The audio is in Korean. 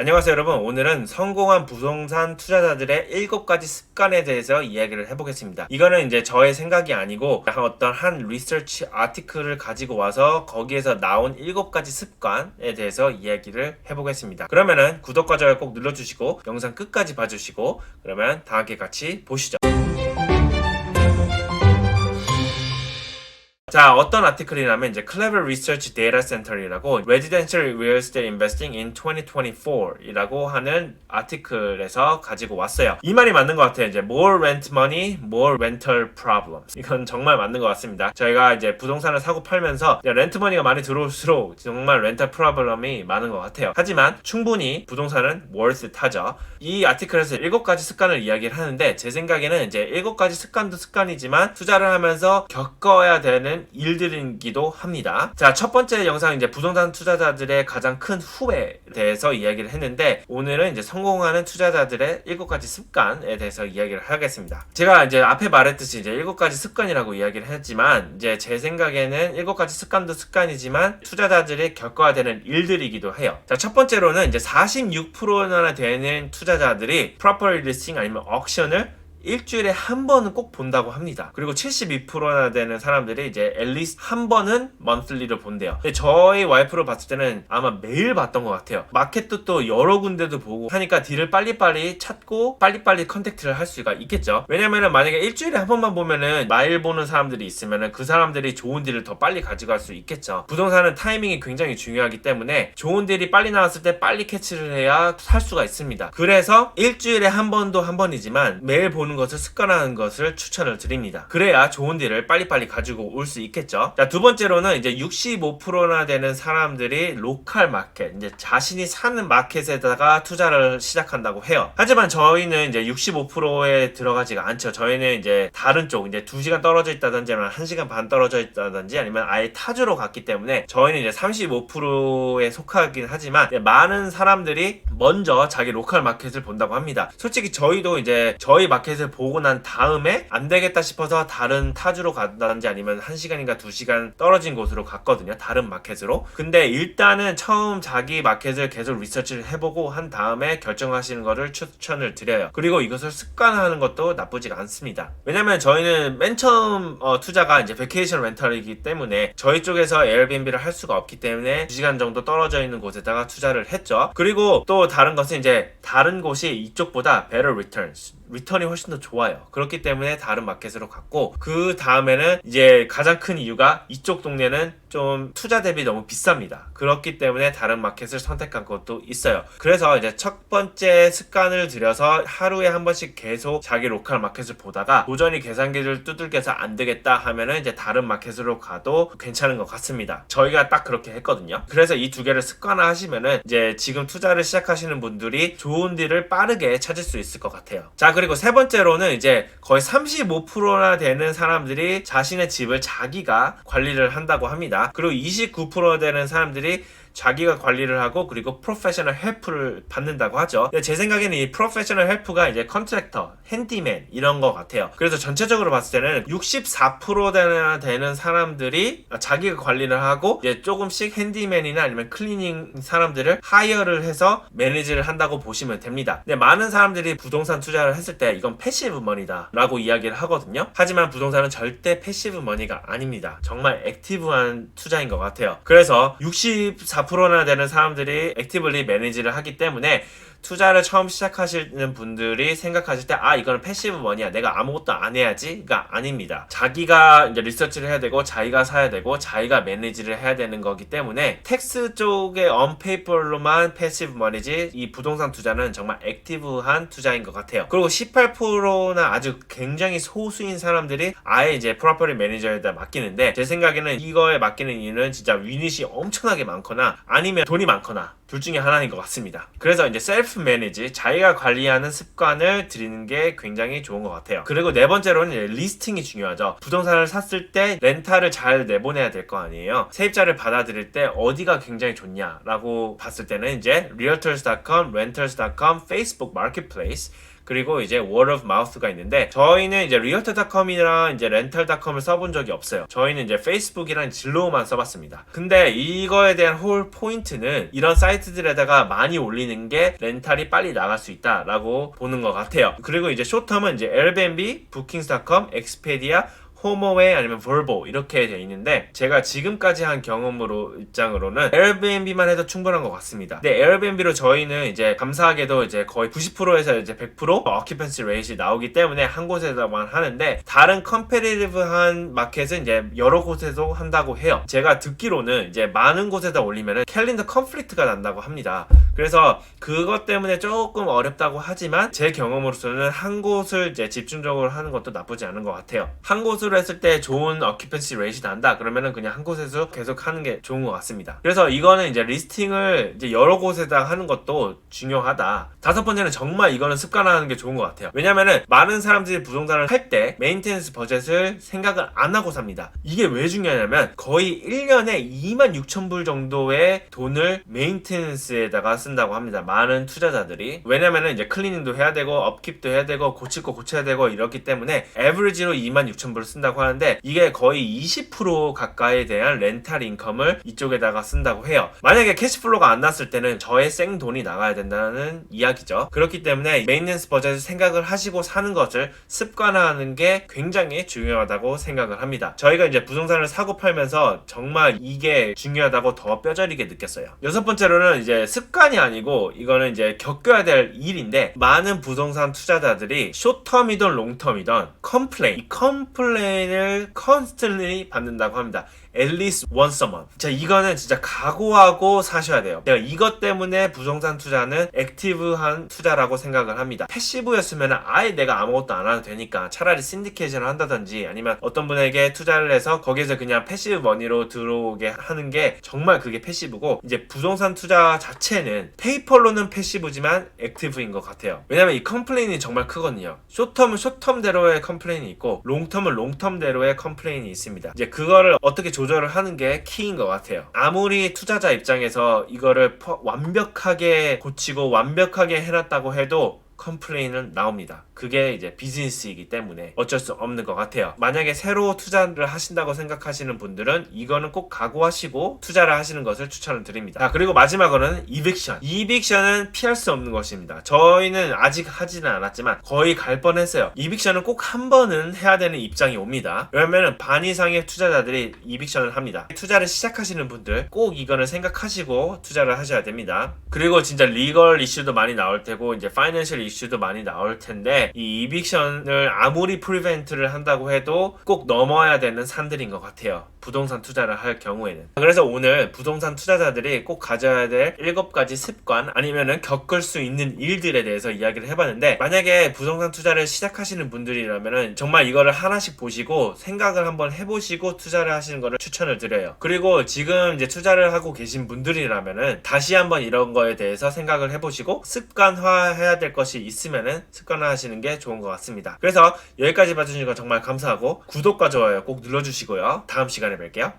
안녕하세요 여러분. 오늘은 성공한 부동산 투자자들의 7가지 습관에 대해서 이야기를 해보겠습니다. 이거는 이제 저의 생각이 아니고 어떤 한 리서치 아티클을 가지고 와서 거기에서 나온 7가지 습관에 대해서 이야기를 해보겠습니다. 그러면은 구독과 좋아요 꼭 눌러주시고 영상 끝까지 봐주시고 그러면 다 함께 같이 보시죠 자, 어떤 아티클이냐면 이제 Clever Research Data Center이라고 Residential Real Estate Investing in 2024이라고 하는 아티클에서 가지고 왔어요. 이 말이 맞는 것 같아요. 이제 more rent money, more rental problems. 이건 정말 맞는 것 같습니다. 저희가 이제 부동산을 사고 팔면서 렌트 머니가 많이 들어올수록 정말 렌탈 프로블럼이 많은 것 같아요. 하지만 충분히 부동산은 worth 하죠. 이 아티클에서 7가지 습관을 이야기를 하는데 제 생각에는 이제 7가지 습관도 습관이지만 투자를 하면서 겪어야 되는 일들이기도 합니다. 자, 첫 번째 영상 이제 부동산 투자자들의 가장 큰 후회에 대해서 이야기를 했는데 오늘은 이제 성공하는 투자자들의 7가지 습관에 대해서 이야기를 하겠습니다. 제가 이제 앞에 말했듯이 이제 7가지 습관이라고 이야기를 했지만 이제 제 생각에는 7가지 습관도 습관이지만 투자자들이 겪어야 되는 일들이기도 해요. 자, 첫 번째로는 이제 46%나 되는 투자자들이 property listing 아니면 auction을 일주일에 한 번은 꼭 본다고 합니다. 그리고 72%나 되는 사람들이 이제 앨리스 한 번은 monthly로 본대요. 근데 저희 와이프로 봤을 때는 아마 매일 봤던 것 같아요. 마켓도 또 여러 군데도 보고 하니까 딜을 빨리빨리 찾고 빨리빨리 컨택트를 할 수가 있겠죠. 왜냐면은 만약에 일주일에 한 번만 보면은 마일 보는 사람들이 있으면은 그 사람들이 좋은 딜을 더 빨리 가져갈 수 있겠죠. 부동산은 타이밍이 굉장히 중요하기 때문에 좋은 딜이 빨리 나왔을 때 빨리 캐치를 해야 살 수가 있습니다. 그래서 일주일에 한 번도 한 번이지만 매일 보는 것을 습관하는 것을 추천을 드립니다. 그래야 좋은 딜을 빨리빨리 가지고 올 수 있겠죠. 자, 두 번째로는 이제 65%나 되는 사람들이 로컬 마켓, 이제 자신이 사는 마켓에다가 투자를 시작한다고 해요. 하지만 저희는 이제 65%에 들어가지가 않죠. 저희는 이제 다른 쪽, 이제 2시간 떨어져 있다든지 아니면 1시간 반 떨어져 있다든지 아니면 아예 타주로 갔기 때문에 저희는 이제 35%에 속하긴 하지만 많은 사람들이 먼저 자기 로컬 마켓을 본다고 합니다. 솔직히 저희도 이제 저희 마켓 을 보고 난 다음에 안 되겠다 싶어서 다른 타주로 간다든지 아니면 1시간인가 2시간 떨어진 곳으로 갔거든요. 다른 마켓으로. 근데 일단은 처음 자기 마켓을 계속 리서치를 해보고 한 다음에 결정하시는 거를 추천을 드려요. 그리고 이것을 습관화하는 것도 나쁘지가 않습니다. 왜냐면 저희는 맨 처음 어, 투자가 이제 베케이션 렌탈이기 때문에 저희 쪽에서 에어비앤비를 할 수가 없기 때문에 2시간 정도 떨어져 있는 곳에다가 투자를 했죠. 그리고 또 다른 것은 이제 다른 곳이 이쪽보다 better returns 리턴이 훨씬 더 좋아요. 그렇기 때문에 다른 마켓으로 갔고 그 다음에는 이제 가장 큰 이유가 이쪽 동네는 좀 투자 대비 너무 비쌉니다. 그렇기 때문에 다른 마켓을 선택한 것도 있어요. 그래서 이제 첫 번째 습관을 들여서 하루에 한 번씩 계속 자기 로컬 마켓을 보다가 도저히 계산기를 두들겨서 안 되겠다 하면은 이제 다른 마켓으로 가도 괜찮은 것 같습니다. 저희가 딱 그렇게 했거든요. 그래서 이 두 개를 습관화 하시면은 이제 지금 투자를 시작하시는 분들이 좋은 딜을 빠르게 찾을 수 있을 것 같아요. 자, 그리고 세 번째로는 이제 거의 35%나 되는 사람들이 자신의 집을 자기가 관리를 한다고 합니다. 그리고 29% 되는 사람들이 자기가 관리를 하고 그리고 프로페셔널 헬프를 받는다고 하죠. 제 생각에는 이 프로페셔널 헬프가 이제 컨트랙터, 핸디맨 이런 것 같아요. 그래서 전체적으로 봤을 때는 64%나 되는 사람들이 자기가 관리를 하고 이제 조금씩 핸디맨이나 아니면 클리닝 사람들을 하이어를 해서 매니지를 한다고 보시면 됩니다. 근데 많은 사람들이 부동산 투자를 했을 때 이건 패시브 머니다 라고 이야기를 하거든요. 하지만 부동산은 절대 패시브 머니가 아닙니다. 정말 액티브한 투자인 것 같아요. 그래서 64%나 되는 사람들이 액티브리 매니지를 하기 때문에 투자를 처음 시작하시는 분들이 생각하실 때, 아, 이거는 패시브 머니야. 내가 아무것도 안 해야지.가 아닙니다. 자기가 이제 리서치를 해야 되고, 자기가 사야 되고, 자기가 매니지를 해야 되는 거기 때문에, 텍스 쪽의 언페이퍼로만 패시브 머니지, 이 부동산 투자는 정말 액티브한 투자인 것 같아요. 그리고 18%나 아주 굉장히 소수인 사람들이 아예 이제 프로퍼리 매니저에다 맡기는데, 제 생각에는 이거에 맡기는 이유는 진짜 유닛이 엄청나게 많거나, 아니면 돈이 많거나, 둘 중에 하나인 것 같습니다. 그래서 이제 셀프 매니지, 자기가 관리하는 습관을 들이는 게 굉장히 좋은 것 같아요. 그리고 네 번째로는 리스팅이 중요하죠. 부동산을 샀을 때 렌탈을 잘 내보내야 될 거 아니에요. 세입자를 받아들일 때 어디가 굉장히 좋냐라고 봤을 때는 이제 realtors.com, renters.com, Facebook Marketplace 그리고 이제 word of mouth가 있는데 저희는 이제 realtor.com이랑 이제 rental.com을 써본 적이 없어요. 저희는 이제 페이스북이랑 진로만 써봤습니다. 근데 이거에 대한 홀 포인트는 이런 사이트들에다가 많이 올리는 게 렌탈이 빨리 나갈 수 있다라고 보는 것 같아요. 그리고 이제 쇼텀은 이제 에어비 호모웨이 아니면 볼보 이렇게 돼 있는데 제가 지금까지 한 경험으로 입장으로는 에어비앤비만 해도 충분한 것 같습니다. 근데 에어비앤비로 저희는 이제 감사하게도 이제 거의 90%에서 이제 100% 어큐펜시 레이시 나오기 때문에 한 곳에서만 하는데 다른 컴페리티브한 마켓은 이제 여러 곳에서 한다고 해요. 제가 듣기로는 이제 많은 곳에다 올리면은 캘린더 컨플릭트가 난다고 합니다. 그래서 그것 때문에 조금 어렵다고 하지만 제 경험으로서는 한 곳을 이제 집중적으로 하는 것도 나쁘지 않은 것 같아요. 한 곳으로 했을 때 좋은 어큐펜시 레이시 난다 그러면은 그냥 한 곳에서 계속 하는 게 좋은 것 같습니다. 그래서 이거는 이제 리스팅을 이제 여러 곳에다 하는 것도 중요하다. 다섯 번째는 정말 이거는 습관화하는 게 좋은 것 같아요. 왜냐면은 많은 사람들이 부동산을 할 때 메인테넌스 버젯을 생각을 안 하고 삽니다. 이게 왜 중요하냐면 거의 1년에 2만 6천 불 정도의 돈을 메인테넌스에다가 쓴다고 합니다. 많은 투자자들이. 왜냐면은 이제 클리닝도 해야 되고 업킵도 해야 되고 고칠 거 고쳐야 되고 이렇기 때문에 에브리지로 2만 6천 불을 쓴다고 하는데 이게 거의 20% 가까이에 대한 렌탈 인컴을 이쪽에다가 쓴다고 해요. 만약에 캐시플로가 안 났을 때는 저의 생 돈이 나가야 된다는 이야기죠. 그렇기 때문에 메인텐스 버젯을 생각을 하시고 사는 것을 습관화하는 게 굉장히 중요하다고 생각을 합니다. 저희가 이제 부동산을 사고 팔면서 정말 이게 중요하다고 더 뼈저리게 느꼈어요. 여섯 번째로는 이제 습관이 아니고 이거는 이제 겪어야 될 일인데 많은 부동산 투자자들이 쇼텀이든 롱텀이든 컴플레인, 이 컴플레인을 컨스턴리 받는다고 합니다. At least once a month. 자, 이거는 진짜 각오하고 사셔야 돼요. 제가 이것 때문에 부동산 투자는 액티브한 투자라고 생각을 합니다. 패시브였으면 아예 내가 아무것도 안 해도 되니까 차라리 신디케이션을 한다든지 아니면 어떤 분에게 투자를 해서 거기에서 그냥 패시브 머니로 들어오게 하는 게 정말 그게 패시브고 이제 부동산 투자 자체는 페이퍼로는 패시브지만 액티브인 것 같아요. 왜냐면 이 컴플레인이 정말 크거든요. 쇼텀은 쇼텀대로의 컴플레인이 있고 롱텀은 롱텀대로의 컴플레인이 있습니다. 이제 그거를 어떻게 조절을 하는 게 키인 것 같아요. 아무리 투자자 입장에서 이거를 퍼- 완벽하게 고치고 완벽하게 해놨다고 해도 컴플레인은 나옵니다. 그게 이제 비즈니스이기 때문에 어쩔 수 없는 것 같아요. 만약에 새로 투자를 하신다고 생각하시는 분들은 이거는 꼭 각오하시고 투자를 하시는 것을 추천을 드립니다. 자, 그리고 마지막으로는 이빅션. 이빅션은 피할 수 없는 것입니다. 저희는 아직 하지는 않았지만 거의 갈 뻔했어요. 이빅션은 꼭 한 번은 해야 되는 입장이 옵니다. 왜냐면은 반 이상의 투자자들이 이빅션을 합니다. 투자를 시작하시는 분들 꼭 이거는 생각하시고 투자를 하셔야 됩니다. 그리고 진짜 리걸 이슈도 많이 나올 테고 이제 파이낸셜 이슈도 많이 나올 텐데 이 이빅션을 아무리 프리벤트를 한다고 해도 꼭 넘어야 되는 산들인 것 같아요. 부동산 투자를 할 경우에는. 그래서 오늘 부동산 투자자들이 꼭 가져야 될 일곱 가지 습관 아니면은 겪을 수 있는 일들에 대해서 이야기를 해봤는데 만약에 부동산 투자를 시작하시는 분들이라면은 정말 이거를 하나씩 보시고 생각을 한번 해보시고 투자를 하시는 거를 추천을 드려요. 그리고 지금 이제 투자를 하고 계신 분들이라면은 다시 한번 이런 거에 대해서 생각을 해보시고 습관화해야 될 것이 있으면은 습관화하시는 게 좋은 것 같습니다. 그래서 여기까지 봐주신 거 정말 감사하고 구독과 좋아요 꼭 눌러주시고요. 다음 시간에 뵐게요.